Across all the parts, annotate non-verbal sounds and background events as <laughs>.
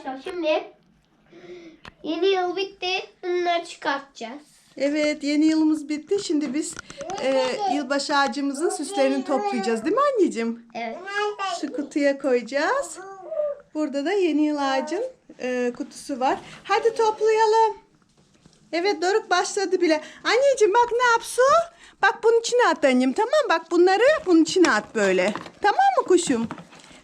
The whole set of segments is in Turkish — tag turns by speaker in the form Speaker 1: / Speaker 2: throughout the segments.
Speaker 1: arkadaşlar şimdi yeni yıl bitti. Bunları çıkartacağız.
Speaker 2: Evet yeni yılımız bitti. Şimdi biz e, yılbaşı ağacımızın süslerini toplayacağız değil mi anneciğim?
Speaker 1: Evet.
Speaker 2: Şu kutuya koyacağız. Burada da yeni yıl ağacın e, kutusu var. Hadi toplayalım. Evet Doruk başladı bile. Anneciğim bak ne yap su? Bak bunun içine at anneciğim tamam? Bak bunları bunun içine at böyle. Tamam mı kuşum?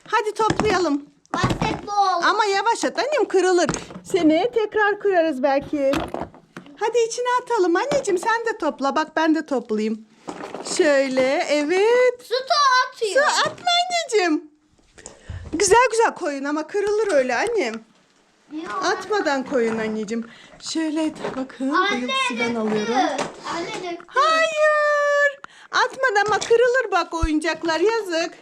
Speaker 2: Hadi toplayalım.
Speaker 1: Basketbol.
Speaker 2: Ama yavaş at annem kırılır. Seneye tekrar kırarız belki. Hadi içine atalım anneciğim sen de topla. Bak ben de toplayayım. Şöyle evet.
Speaker 1: Su da
Speaker 2: Su
Speaker 1: atıyor.
Speaker 2: atma anneciğim. Güzel güzel koyun ama kırılır öyle annem.
Speaker 1: Yok.
Speaker 2: Atmadan koyun anneciğim. Şöyle bakın
Speaker 1: döktü.
Speaker 2: alıyorum.
Speaker 1: Anne döktü.
Speaker 2: Hayır. Atmadan ama kırılır bak oyuncaklar yazık.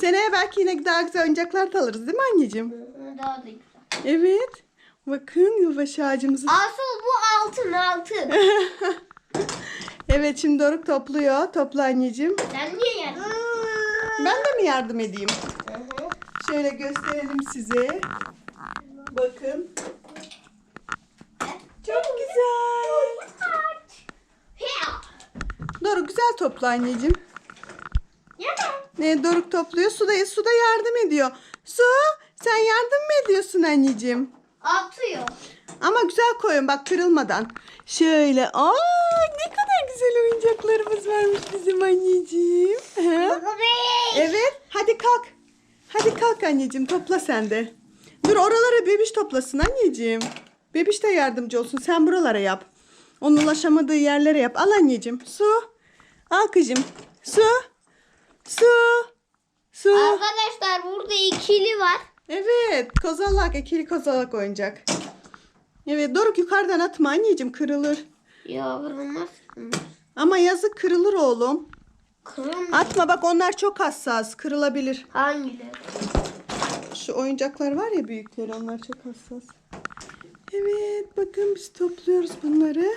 Speaker 2: Seneye belki yine daha güzel oyuncaklar da alırız değil mi anneciğim?
Speaker 1: Daha da güzel.
Speaker 2: Evet. Bakın yılbaşı ağacımızı.
Speaker 1: Asıl bu altın altın. <laughs>
Speaker 2: Evet şimdi Doruk topluyor. Topla anneciğim.
Speaker 1: Sen niye yedin?
Speaker 2: Ben de mi yardım edeyim? Şöyle gösterelim size. Bakın. Çok güzel. Doruk güzel topla anneciğim. Ne Doruk topluyor. Su da, su da yardım ediyor. Su sen yardım mı ediyorsun anneciğim?
Speaker 1: Atıyor.
Speaker 2: Ama güzel koyun bak kırılmadan. Şöyle. Aa ne kadar güzel oyuncaklarımız varmış bizim anneciğim. Hı? Evet hadi kalk. Hadi kalk anneciğim topla sen de. Dur oralara bebiş toplasın anneciğim. Bebiş de yardımcı olsun. Sen buralara yap. Onun ulaşamadığı yerlere yap. Al anneciğim. Su. Al kızım. Su. Su. Su.
Speaker 1: Arkadaşlar burada ikili var.
Speaker 2: Evet. Kozalak. ikili kozalak oyuncak. Evet Doruk yukarıdan atma anneciğim kırılır.
Speaker 1: Ya kırılmaz.
Speaker 2: Ama yazık kırılır oğlum.
Speaker 1: Kırılmaz.
Speaker 2: Atma bak onlar çok hassas. Kırılabilir.
Speaker 1: Hangileri?
Speaker 2: Şu oyuncaklar var ya büyükleri onlar çok hassas. Evet bakın biz topluyoruz bunları.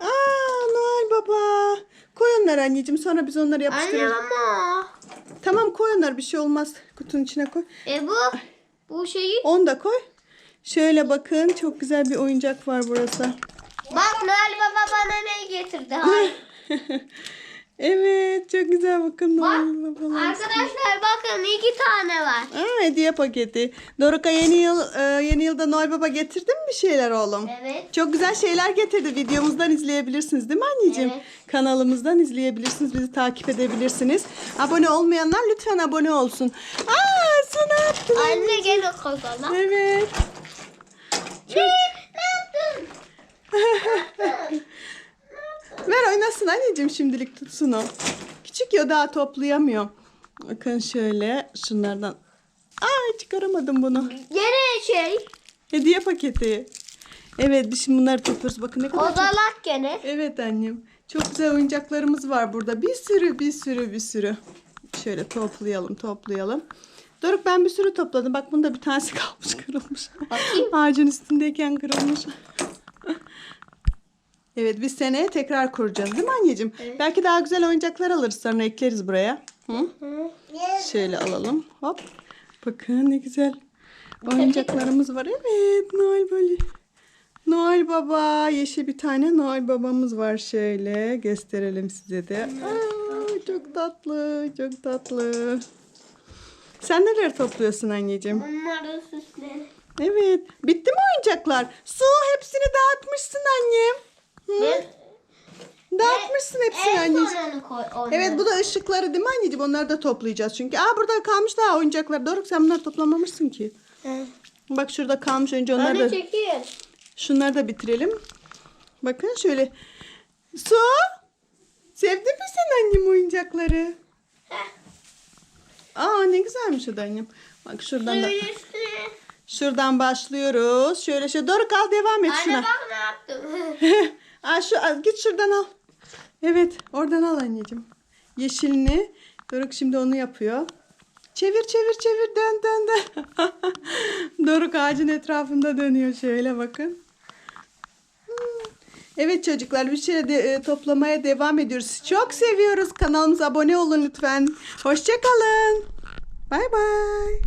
Speaker 2: Aa Noel Baba. Koy onları anneciğim sonra biz onları
Speaker 1: Anne
Speaker 2: yapıştırırız.
Speaker 1: ama.
Speaker 2: Tamam koy onları bir şey olmaz. Kutunun içine koy.
Speaker 1: E bu? Bu şeyi.
Speaker 2: Onu da koy. Şöyle bakın çok güzel bir oyuncak var burası.
Speaker 1: Bak Noel Baba bana ne getirdi? <laughs> Hayır.
Speaker 2: evet çok güzel bakın
Speaker 1: Bak
Speaker 2: Noel Babalar.
Speaker 1: arkadaşlar bakın iki tane var.
Speaker 2: Aa, hediye paketi. Doruk'a yeni yıl e, yeni yılda Noel Baba getirdin mi bir şeyler oğlum?
Speaker 1: Evet.
Speaker 2: Çok güzel şeyler getirdi. Videomuzdan izleyebilirsiniz değil mi anneciğim?
Speaker 1: Evet.
Speaker 2: Kanalımızdan izleyebilirsiniz. Bizi takip edebilirsiniz. Abone olmayanlar lütfen abone olsun. Aa sana attım.
Speaker 1: Anne gene kozala.
Speaker 2: Evet.
Speaker 1: Ne? <laughs> Ne yaptın?
Speaker 2: Ver oynasın anneciğim şimdilik tutsun o. Küçük ya daha toplayamıyor. Bakın şöyle şunlardan. Aa çıkaramadım bunu.
Speaker 1: Gene şey.
Speaker 2: Hediye paketi. Evet biz şimdi bunları topluyoruz. Bakın ne kadar çok
Speaker 1: Kozalak gene.
Speaker 2: Evet annem. Çok güzel oyuncaklarımız var burada. Bir sürü bir sürü bir sürü. Şöyle toplayalım toplayalım. Doruk ben bir sürü topladım. Bak bunda bir tanesi <laughs> kalmış kırılmış. Ağacın üstündeyken kırılmış. Evet biz seneye tekrar kuracağız değil mi anneciğim?
Speaker 1: Evet.
Speaker 2: Belki daha güzel oyuncaklar alırız sonra ekleriz buraya. Hı? Şöyle alalım. Hop. Bakın ne güzel oyuncaklarımız var. Evet Noel böyle. Noel Baba. Yeşil bir tane Noel Babamız var şöyle. Gösterelim size de. Aa, çok tatlı. Çok tatlı. Sen neler topluyorsun anneciğim?
Speaker 1: Bunları süsle.
Speaker 2: Evet. Bitti mi oyuncaklar? Su hepsini dağıtmışsın annem. Hı? Dağıtmışsın hepsini
Speaker 1: en
Speaker 2: anneciğim.
Speaker 1: sonunu koy. onları.
Speaker 2: Evet bu da ışıkları değil mi anneciğim? Onları da toplayacağız çünkü. Aa burada kalmış daha oyuncaklar. Doruk sen bunları toplamamışsın ki.
Speaker 1: He.
Speaker 2: Bak şurada kalmış önce onları
Speaker 1: Anne
Speaker 2: da,
Speaker 1: çekil.
Speaker 2: şunları da bitirelim. Bakın şöyle. Su. Sevdin mi sen annem oyuncakları? Aa ne güzelmiş o da annem. Bak şuradan da.
Speaker 1: Suyun üstüne.
Speaker 2: Şuradan başlıyoruz. Şöyle şöyle. Doruk al devam et
Speaker 1: Anne
Speaker 2: şuna.
Speaker 1: bak ne yaptım. <laughs>
Speaker 2: Aa, şu, git şuradan al. Evet oradan al anneciğim. Yeşilini. Doruk şimdi onu yapıyor. Çevir çevir çevir dön dön dön. <laughs> Doruk ağacın etrafında dönüyor şöyle bakın. Evet çocuklar bir şey de, e, toplamaya devam ediyoruz. Çok seviyoruz. Kanalımıza abone olun lütfen. Hoşçakalın. Bay bay.